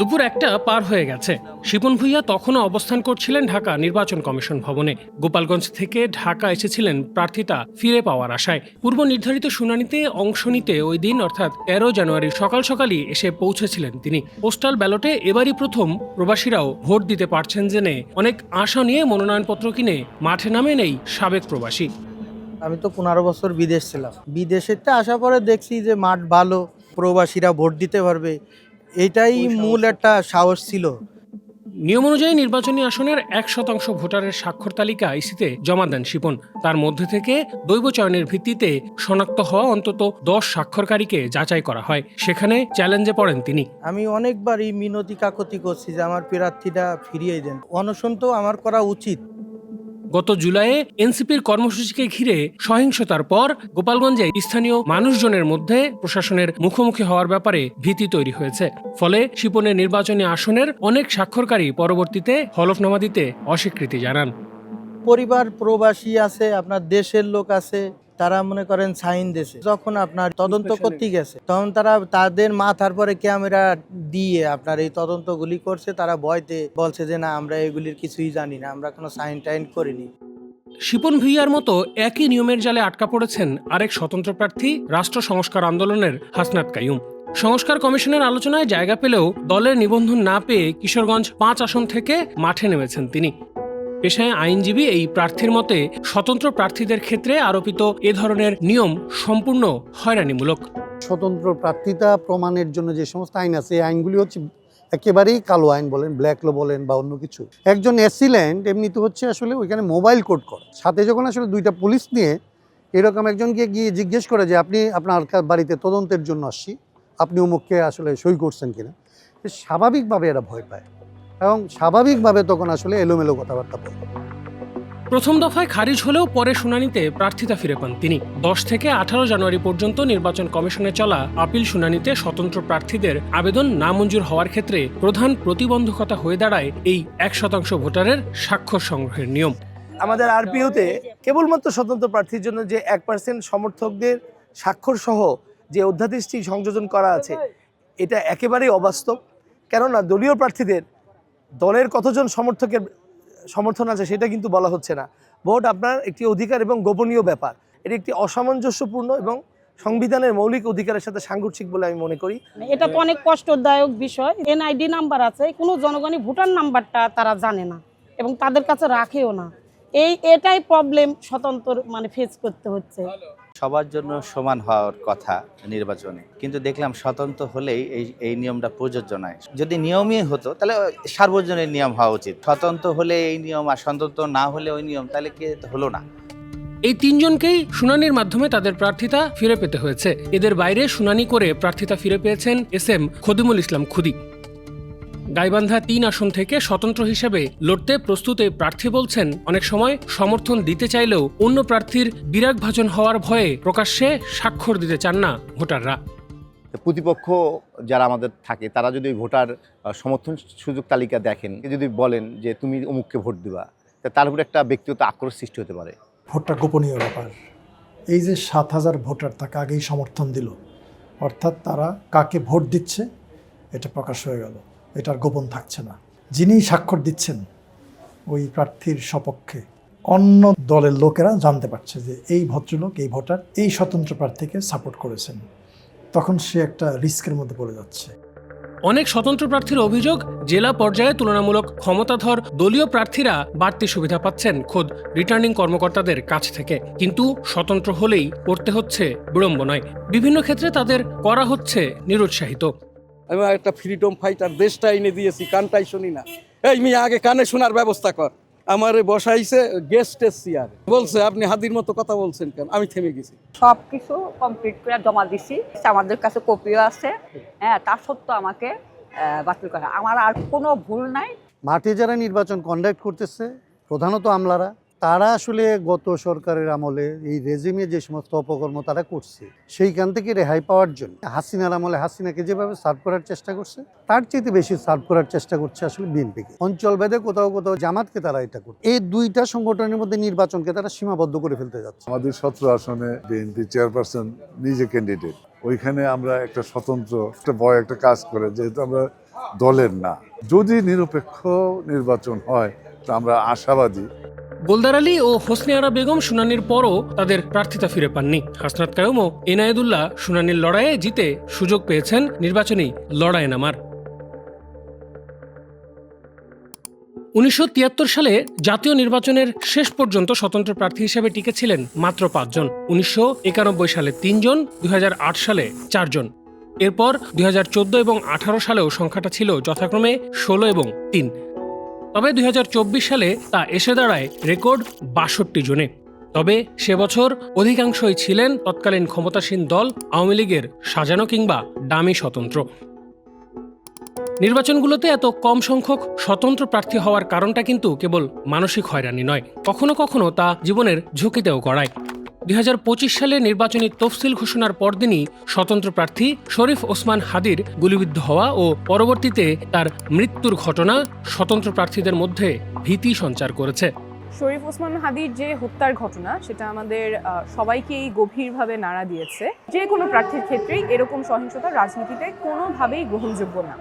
দুপুর একটা পার হয়ে গেছে। শিপন ভুইয়া তখনও অবস্থান করছিলেন ঢাকা নির্বাচন কমিশন ভবনে। গোপালগঞ্জ থেকে ঢাকা এসেছিলেন প্রার্থিতা ফিরে পাওয়ার আশায়। পূর্ব নির্ধারিত শুনানিতে অংশ নিতে ওই দিন, অর্থাৎ তেরো জানুয়ারি সকাল সকালই এসে পৌঁছেছিলেন তিনি। পোস্টাল ব্যালটে এবারই প্রথম প্রবাসীরাও ভোট দিতে পারছেন জেনে অনেক আশা নিয়ে মনোনয়নপত্র কিনে মাঠে নামেন এই সাবেক প্রবাসী। আমি তো পনেরো বছর বিদেশ ছিলাম। বিদেশেতে আসার পরে দেখছি যে মাঠ ভালো, প্রবাসীরা ভোট দিতে পারবে। এটাই মূল একটা সাহস ছিল। নিয়ম অনুযায়ী নির্বাচনী আসনের এক শতাংশ ভোটারের স্বাক্ষর তালিকা ইসিতে জমা দেন শিপন। তার মধ্যে থেকে দৈব চয়নের ভিত্তিতে শনাক্ত হওয়া অন্তত দশ স্বাক্ষরকারীকে যাচাই করা হয়। সেখানে চ্যালেঞ্জে পড়েন তিনি। আমি অনেকবারই মিনতি কাকতি করছি যে আমার প্রার্থীটা ফিরিয়ে দেন। অনশন তো আমার করা উচিত। গত জুলাইয়ে এনসিপির কর্মসূচিকে ঘিরে সহিংসতার পর গোপালগঞ্জে স্থানীয় মানুষজনের মধ্যে প্রশাসনের মুখোমুখি হওয়ার ব্যাপারে ভীতি তৈরি হয়েছে। ফলে শিপনের নির্বাচনী আসনের অনেক স্বাক্ষরকারী পরবর্তীতে হলফনামা দিতে অস্বীকৃতি জানান। পরিবার প্রবাসী আছে, আপনার দেশের লোক আছে তারা মনে করেন সাইন দেশে যখন আপনার তদন্ত করতে গেছে তখন তারা তাদের মাথার পরে ক্যামেরা দিয়ে আপনার এই তদন্তগুলি করছে। তারা ভয়তে বলছে যে না আমরা এগুলির কিছুই জানি না আমরা কোনো সাইন টাইন করিনি। শিপন ভুইয়ার মতো একই নিয়মের জালে আটকা পড়েছেন আরেক স্বতন্ত্র প্রার্থী রাষ্ট্র সংস্কার আন্দোলনের হাসনাত কাইয়ুম। সংস্কার কমিশনের আলোচনায় জায়গা পেলেও দলের নিবন্ধন না পেয়ে কিশোরগঞ্জ পাঁচ আসন থেকে মাঠে নেমেছেন তিনি। পেশায় আইনজীবী এই প্রার্থীর মতে স্বতন্ত্র প্রার্থীদের ক্ষেত্রে আরোপিত এ ধরনের নিয়ম সম্পূর্ণ হয়রানিমূলক। স্বতন্ত্র প্রার্থিতা প্রমাণের জন্য যে সমস্ত আইন আছে, এই আইনগুলি হচ্ছে একেবারেই কালো আইন বলেন, ব্ল্যাক লো বলেন বা অন্য কিছু। একজন অ্যাসিল্যান্ট এমনিতে হচ্ছে আসলে ওইখানে মোবাইল কোড করে। সাথে যখন আসলে দুইটা পুলিশ নিয়ে এরকম একজনকে গিয়ে জিজ্ঞেস করে যে, আপনি আপনার বাড়িতে তদন্তের জন্য আসছি, আপনি অমুককে আসলে সই করছেন কিনা? স্বাভাবিকভাবে এরা ভয় পায়। এবং স্বাভাবিকভাবে তখন আসলে এলোমেলো কথাবার্তা বলে। প্রথম দফায় খারিজ হলেও পরে শুনানিতে প্রার্থিতা ফিরে পান তিনি। দশ থেকে আঠারো জানুয়ারি পর্যন্ত নির্বাচন কমিশনে চলা আপিল শুনানিতে স্বতন্ত্র প্রার্থীদের আবেদন নামঞ্জুর হওয়ার ক্ষেত্রে প্রধান প্রতিবন্ধকতা হয়ে দাঁড়ায় এই এক শতাংশ ভোটারের স্বাক্ষর সংগ্রহের নিয়ম। আমাদের আরপিওতে কেবলমাত্র স্বতন্ত্র প্রার্থীর জন্য যে এক পার্সেন্ট সমর্থকদের স্বাক্ষর সহ যে অধ্যাদেশটি সংযোজন করা আছে এটা একেবারেই অবাস্তব। কেননা দলীয় প্রার্থীদের দলের কতজন সমর্থকের সমর্থন আছে সেটা কিন্তু বলা হচ্ছে না। ভোট আপনার একটি অধিকার এবং গোপনীয় ব্যাপার। এটি একটি অসামঞ্জস্যপূর্ণ এবং সংবিধানের মৌলিক অধিকারের সাথে সাংঘর্ষিক বলে আমি মনে করি। এটা তো অনেক কষ্টদায়ক বিষয়। এনআইডি নাম্বার আছে, কোনো জনগণই ভোটার নাম্বারটা তারা জানে না এবং তাদের কাছে রাখেও না। এই এটাই প্রবলেম স্বতন্ত্র মানে ফেস করতে হচ্ছে। সবার জন্য সমান হওয়ার কথা নির্বাচনে। কিন্তু দেখলাম স্বতন্ত্র হলেই এই এই নিয়মটা প্রযোজ্য নয়। যদি নিয়মই হতো, তাহলে সার্বজনীন নিয়ম হওয়া উচিত। স্বতন্ত্র হলে এই নিয়ম আর স্বতন্ত্র না হলে ওই নিয়ম, তাহলে কি হলো না? এই তিনজনকেই শুনানির মাধ্যমে তাদের প্রার্থিতা ফিরে পেতে হয়েছে। এদের বাইরে শুনানি করে প্রার্থিতা ফিরে পেয়েছেন এস এম খদিমুল ইসলাম খুদি। গাইবান্ধা তিন আসন থেকে স্বতন্ত্র হিসেবে লড়তে প্রস্তুত এই প্রার্থী বলছেন অনেক সময় সমর্থন দিতে চাইলেও অন্য প্রার্থীর বিরাগ ভাজন হওয়ার ভয়ে প্রকাশ্যে স্বাক্ষর দিতে চান না ভোটাররা। প্রতিপক্ষ যারা আমাদের থাকে তারা যদি ভোটার সমর্থন সুযোগ তালিকা দেখেন যদি বলেন যে তুমি অমুককে ভোট দিবা তা তার উপর একটা ব্যক্তিগত আক্রোশ সৃষ্টি হতে পারে। ভোটটা গোপনীয় ব্যাপার। এই যে সাত হাজার ভোটার তাকে আগেই সমর্থন দিল অর্থাৎ তারা কাকে ভোট দিচ্ছে এটা প্রকাশ হয়ে গেল। এটা আর গোপন থাকছে না। যিনি স্বাক্ষর দিচ্ছেন, ওই প্রার্থীর সপক্ষে অন্য দলের লোকেরা জানতে পারছে যে এই ভদ্রলোক, এই ভোটার, এই স্বতন্ত্র প্রার্থীকে সাপোর্ট করেছেন। তখন সে একটা রিস্কের মধ্যে পড়ে যাচ্ছে। অনেক স্বতন্ত্র প্রার্থীর অভিযোগ জেলা পর্যায়ে তুলনামূলক ক্ষমতাধর দলীয় প্রার্থীরা বাড়তি সুবিধা পাচ্ছেন খোদ রিটার্নিং কর্মকর্তাদের কাছ থেকে। কিন্তু স্বতন্ত্র হলেই পড়তে হচ্ছে বিড়ম্বনায়। বিভিন্ন ক্ষেত্রে তাদের করা হচ্ছে নিরুৎসাহিত। আমি একটা ফ্রিডম ফাইটার দেশটা এনে দিয়েছি কানটাই শুনি না। এই মেয়ে আগে কানে শোনার ব্যবস্থা কর। আমার বসাইছে গেস্ট চেয়ার বলছে আপনি হাদির মতো কথা বলছেন কেন? আমি থেমে গেছি। সব কিছু কমপ্লিট করে জমা দিছি। আমাদের কাছে কপিও আছে। হ্যাঁ তা সত্ত্বেও আমাকে আহ, বাতিল করা। আমার আর কোনো ভুল নাই। মাঠে যারা নির্বাচন কন্ডাক্ট করতেছে প্রধানত আমলারা তারা আসলে গত সরকারের আমলে এই রেজিমে যে সমস্ত অপকর্ম তারা করছে, সেইখান থেকে রেহাই পাওয়ার জন্য হাসিনার আমলে হাসিনাকে যেভাবে সার্ভ করার চেষ্টা করছে, তার চেয়ে বেশি সার্ভ করার চেষ্টা করছে আসলে বিএনপিকে অঞ্চল ভেদে কোথাও কোথাও জামাতকে তারা এটা করছে। এই দুইটা সংগঠনের মধ্যে নির্বাচনকে তারা সীমাবদ্ধ করে ফেলতে যাচ্ছে। আমাদের সতেরো আসনে বিএনপি চেয়ারপারসন নিজে ক্যান্ডিডেট ওইখানে আমরা একটা স্বতন্ত্র, একটা ভয়, একটা কাজ করে, যেহেতু আমরা দলের না। যদি নিরপেক্ষ নির্বাচন হয়, তো আমরা আশাবাদী। গোলদার আলী ও হোসনে আরা বেগম শুনানির পরও তাদের প্রার্থিতা ফিরে পাননি। হাসনাত কায়ুম ও এনায়েদুল্লাহ শুনানির লড়াইয়ে জিতে সুযোগ পেয়েছেন নির্বাচনী লড়াই নামার। উনিশশো তিয়াত্তর সালে জাতীয় নির্বাচনের শেষ পর্যন্ত স্বতন্ত্র প্রার্থী হিসেবে টিকেছিলেন মাত্র পাঁচজন। উনিশশো একানব্বই সালে তিনজন দুই হাজার আট সালে চারজন। এরপর দুই হাজার চোদ্দ এবং আঠারো সালেও সংখ্যাটা ছিল যথাক্রমে ষোলো এবং তিন। তবে দুই হাজার চব্বিশ সালে তা এসে দাঁড়ায় রেকর্ড বাষট্টি জনে। তবে সে বছর অধিকাংশই ছিলেন তৎকালীন ক্ষমতাসীন দল, আওয়ামী লীগের সাজানো কিংবা দামি স্বতন্ত্র। নির্বাচনগুলোতে এত কম সংখ্যক স্বতন্ত্র প্রার্থী হওয়ার কারণটা কিন্তু কেবল মানসিক হয়রানি নয়। কখনো কখনো তা জীবনের ঝুঁকিতেও গড়ায়। দুই সালে নির্বাচনী তফসিল ঘোষণার পরদিনই স্বতন্ত্র প্রার্থী শরীফ ওসমান হাদির গুলিবিদ্ধ হওয়া ও পরবর্তীতে তার মৃত্যুর ঘটনা স্বতন্ত্র প্রার্থীদের মধ্যে ভীতি সঞ্চার করেছে। শরীফ ওসমান হাদির যে হত্যার ঘটনা, সেটা আমাদের সবাইকেই গভীরভাবে নাড়া দিয়েছে। যে কোনো প্রার্থীর ক্ষেত্রেই এরকম সহিংসতা রাজনীতিতে কোনোভাবেই গ্রহণযোগ্য না।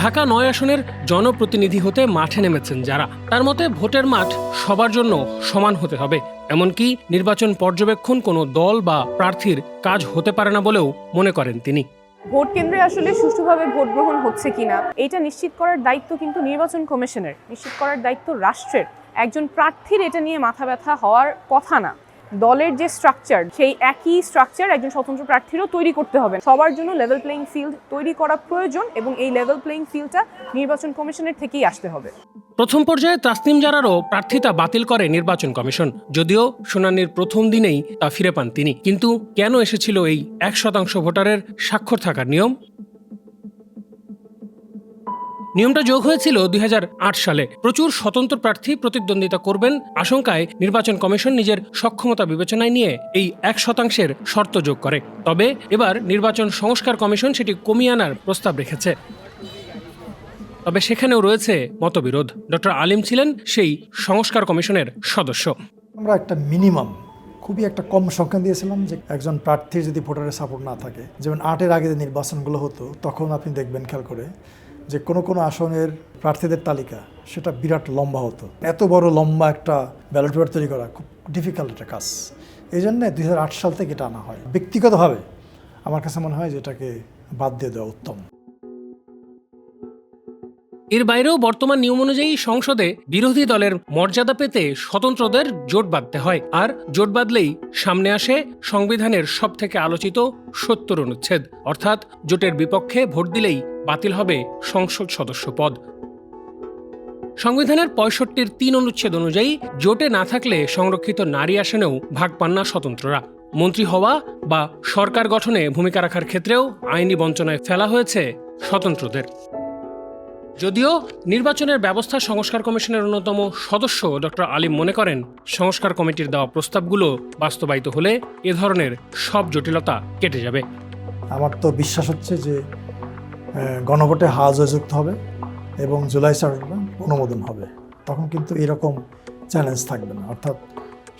ঢাকা নয় আসনের জনপ্রতিনিধি হতে মাঠে নেমেছেন যারা। তার মতে ভোটের মাঠ সবার জন্য সমান হতে হবে। এমনকি নির্বাচন পর্যবেক্ষণ কোনো দল বা প্রার্থীর কাজ হতে পারে না বলেও মনে করেন তিনি। ভোট কেন্দ্রে আসলে সুষ্ঠুভাবে ভোট গ্রহণ হচ্ছে কিনা, এটা নিশ্চিত করার দায়িত্ব কিন্তু নির্বাচন কমিশনের। নিশ্চিত করার দায়িত্ব রাষ্ট্রের। একজন প্রার্থীর এটা নিয়ে মাথা ব্যথা হওয়ার কথা না। দলের যে স্ট্রাকচার সেই একই স্ট্রাকচার একজন স্বতন্ত্র প্রার্থীরও তৈরি করতে হবে। সবার জন্য লেভেল প্লেইং ফিল্ড তৈরি করা প্রয়োজন এবং এই লেভেল প্লেইং ফিল্ডটা নির্বাচন কমিশনের থেকেই আসতে হবে। প্রথম পর্যায়ে তাসনিম জারারও প্রার্থিতা বাতিল করে নির্বাচন কমিশন। যদিও শুনানির প্রথম দিনেই তা ফিরে পান তিনি। কিন্তু কেন এসেছিল এই এক শতাংশ ভোটারের স্বাক্ষর থাকার নিয়ম? নিয়মটা যোগ হয়েছিল দুই হাজার আট সালে। প্রচুর স্বতন্ত্র প্রার্থী প্রতিদ্বন্দ্বিতা করবেন আশঙ্কায় নির্বাচন কমিশন নিজের সক্ষমতা বিবেচনায় নিয়ে এই এক শতাংশের শর্ত যোগ করে। তবে এবার নির্বাচন সংস্কার কমিশন সেটি কমিয়ে আনার প্রস্তাব রেখেছে। তবে সেখানেও রয়েছে মতবিরোধ। ডক্টর আলিম ছিলেন সেই সংস্কার কমিশনের সদস্য। আমরা একটা মিনিমাম, খুবই একটা কম সংখ্যা দিয়েছিলাম যে একজন প্রার্থীর যদি ভোটারের সাপোর্ট না থাকে, যেমন আটের আগে যে নির্বাচনগুলো হতো, তখন আপনি দেখবেন, খেয়াল করে যে কোনো কোনো আসনের প্রার্থীদের তালিকা, সেটা বিরাট লম্বা হতো। এত বড় লম্বা একটা ব্যালট পেপার তৈরি করা খুব ডিফিকাল্ট একটা কাজ। এই জন্য দু হাজার আট সাল থেকে এটা আনা হয়। ব্যক্তিগতভাবে আমার কাছে মনে হয় যে এটাকে বাদ দিয়ে দেওয়া উত্তম। এর বাইরেও বর্তমান নিয়ম অনুযায়ী সংসদে বিরোধী দলের মর্যাদা পেতে স্বতন্ত্রদের জোট বাঁধতে হয়। আর জোট বাঁধলেই সামনে আসে সংবিধানের সব থেকে আলোচিত সত্তর অনুচ্ছেদ। অর্থাৎ জোটের বিপক্ষে ভোট দিলেই বাতিল হবে সংসদ সদস্য পদ। সংবিধানের পঁয়ষট্টির তিন অনুচ্ছেদ অনুযায়ী জোটে না থাকলে সংরক্ষিত নারী আসনেও ভাগ পান না স্বতন্ত্ররা। মন্ত্রী হওয়া বা সরকার গঠনে ভূমিকা রাখার ক্ষেত্রেও আইনি বঞ্চনায় ফেলা হয়েছে স্বতন্ত্রদের। যদিও নির্বাচনের ব্যবস্থা সংস্কার কমিশনের অন্যতম সদস্য ডক্টর আলিম মনে করেন, সংস্কার কমিটির দেওয়া প্রস্তাবগুলো বাস্তবায়িত হলে এ ধরনের সব জটিলতা কেটে যাবে। আমার তো বিশ্বাস হচ্ছে যে গণভোটে হাজ যুক্ত হবে এবং জুলাই চারের অনুমোদন হবে তখন কিন্তু এরকম চ্যালেঞ্জ থাকবে না। অর্থাৎ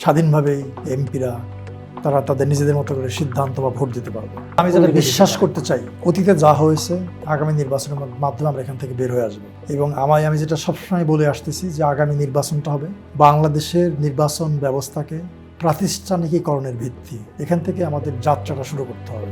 স্বাধীনভাবেই এমপিরা তারা তাদের নিজেদের মতো করে সিদ্ধান্ত বা ভোট দিতে পারবে। আমি যেটা বিশ্বাস করতে চাই অতীতে যা হয়েছে আগামী নির্বাচনের মাধ্যমে আমরা এখান থেকে বের হয়ে আসব। এবং আমায় আমি যেটা সবসময় বলে আসতেছি যে আগামী নির্বাচনটা হবে বাংলাদেশের নির্বাচন ব্যবস্থাকে প্রাতিষ্ঠানিকীকরণের ভিত্তি। এখান থেকে আমাদের যাত্রাটা শুরু করতে হবে।